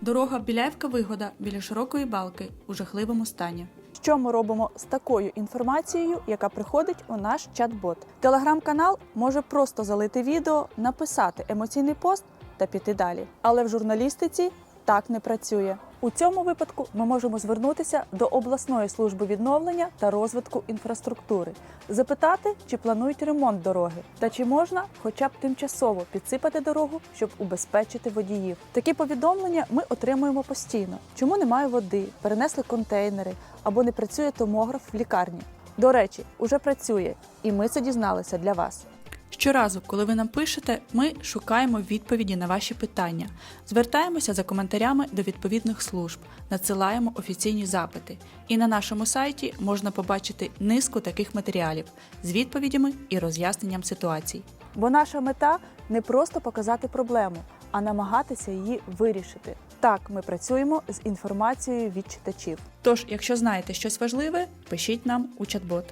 Дорога Біляєвка Вигода біля широкої балки у жахливому стані. Що ми робимо з такою інформацією, яка приходить у наш чат-бот? Телеграм-канал може просто залити відео, написати емоційний пост та піти далі. Але в журналістиці так не працює. У цьому випадку ми можемо звернутися до обласної служби відновлення та розвитку інфраструктури, запитати, чи планують ремонт дороги, та чи можна хоча б тимчасово підсипати дорогу, щоб убезпечити водіїв. Такі повідомлення ми отримуємо постійно. Чому немає води, перенесли контейнери або не працює томограф в лікарні. До речі, уже працює, і ми це дізналися для вас. Щоразу, коли ви нам пишете, ми шукаємо відповіді на ваші питання, звертаємося за коментарями до відповідних служб, надсилаємо офіційні запити. І на нашому сайті можна побачити низку таких матеріалів з відповідями і роз'ясненням ситуацій. Бо наша мета не просто показати проблему, а намагатися її вирішити. Так, ми працюємо з інформацією від читачів. Тож, якщо знаєте щось важливе, пишіть нам у чат-бот.